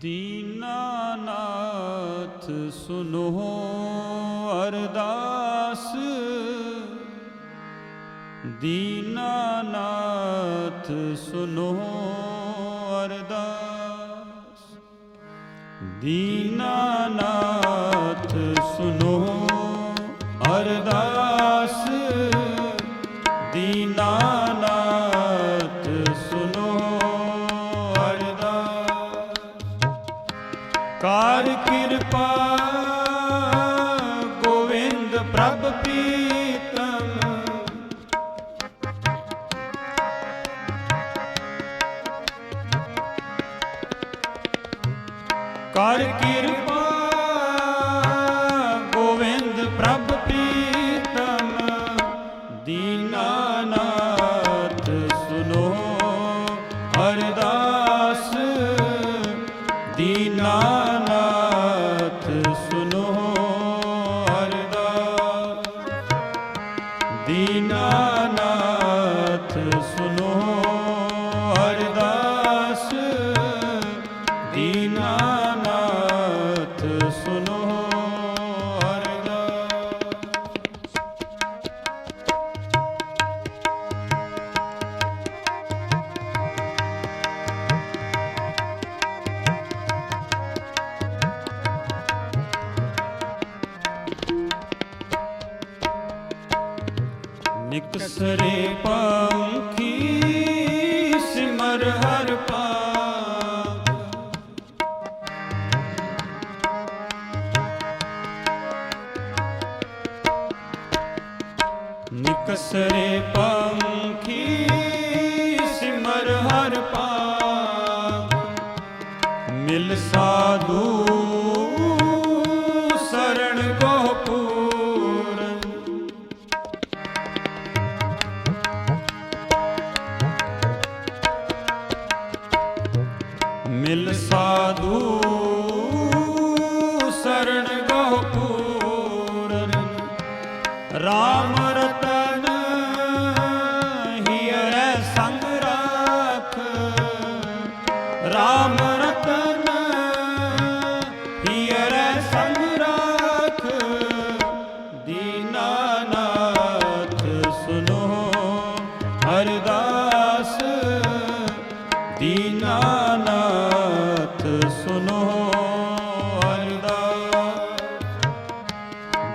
ਦੀਨਾਨਾਥ ਸੁਨੋ ਅਰਦਾਸ ਦੀਨਾਨਾਥ ਸੁਨੋ ਅਰਦਾਸ ਦੀਨਾਨਾਥ ਸੁਨੋ ਅਰਦਾਸ ਕਾਰ ਕਿਰਪਾ ਗੋਵਿੰਦ ਪ੍ਰਭ ਪ੍ਰੀਤਮ। ਕਰ ਕਿਰਪਾ ਦੀਨਾਨਾਥ ਨਿਕਸਰੇ ਪੰਖੀ ਸਿਮਰ ਹਰ ਪਾਪ। ਨਿਕਸਰੇ ਪੰਖੀ ਸਿਮਰ ਹਰ ਪਾਪ। ਮਿਲ ਸਾਧੂ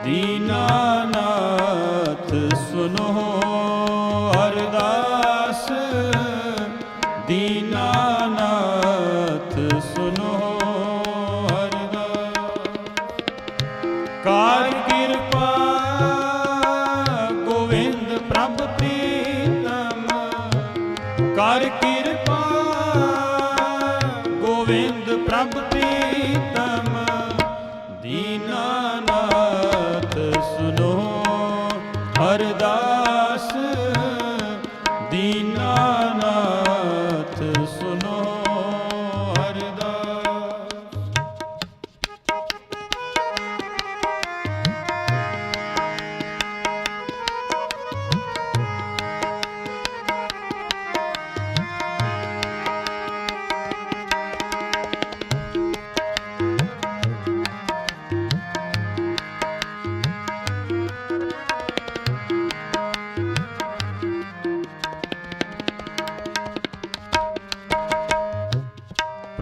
ਦੀਨਾਨਾਥ ਸੁਨੋ ਅਰਦਾਸ ਦੀਨਾਨਾਥ ਸੁਨੋ ਅਰਦਾਸ ਕਾਰ ਕਿਰਪਾ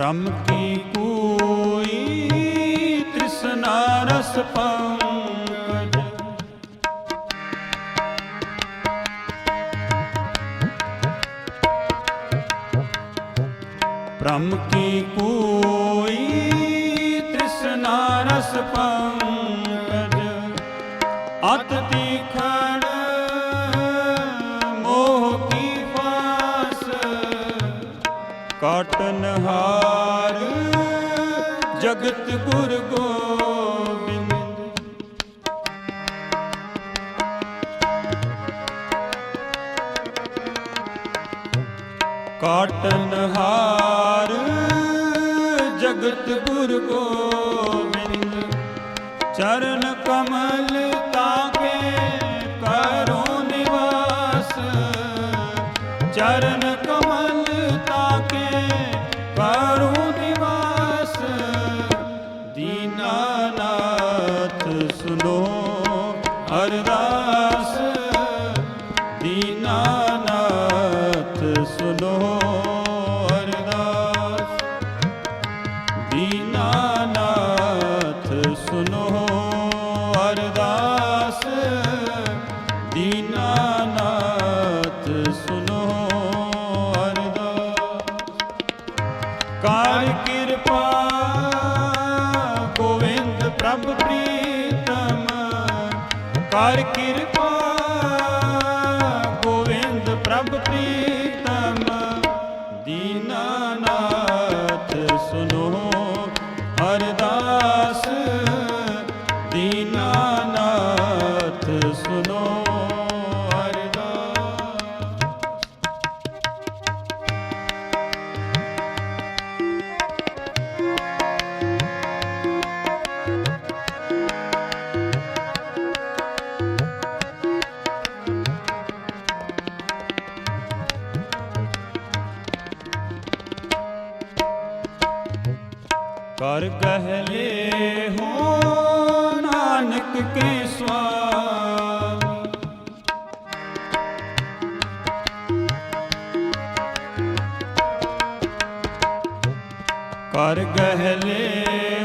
ਬ੍ਰਹਮ ਕੀ ਕੋਈ ਤ੍ਰਿਸ਼ਨਾ ਰਸ ਪੰਕਜ ਬ੍ਰਹਮ ਕੀ ਕੋਈ ਤ੍ਰਿਸ਼ਨਾ ਰਸ ਪੰਕਜ ਅਤ ਤੀਖਣ ਮੋਹ ਕੀ ਫਾਸ। ਕਾਟਨ ਹਾਰ ਜਗਤ ਗੁਰ ਗੋਬਿੰਦ। ਕਾਟਨ ਹਾਰ ਜਗਤ ਗੁਰ ਗੋਬਿੰਦ। ਚਰਨ ਕਮਲ ਦੀਨਾ ਕਰ ਗਹਿਲੇ ਹੋ ਨਾਨਕ ਕੇ ਸਵਾਮੀ ਕਰ ਗਹਿਲੇ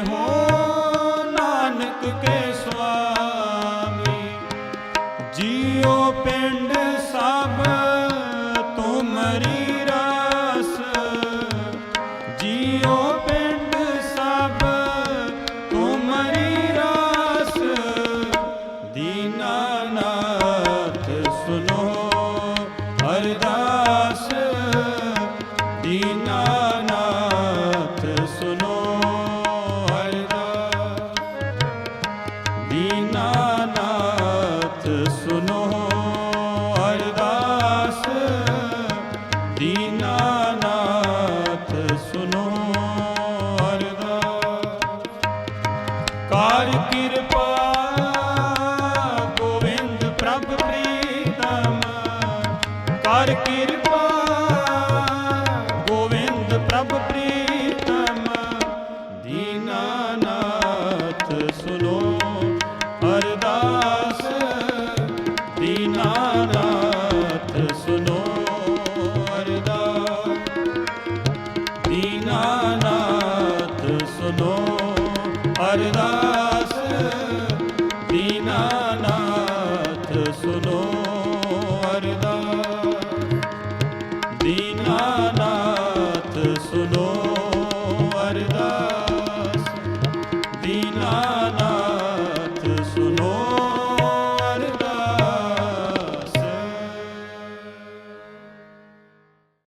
रा na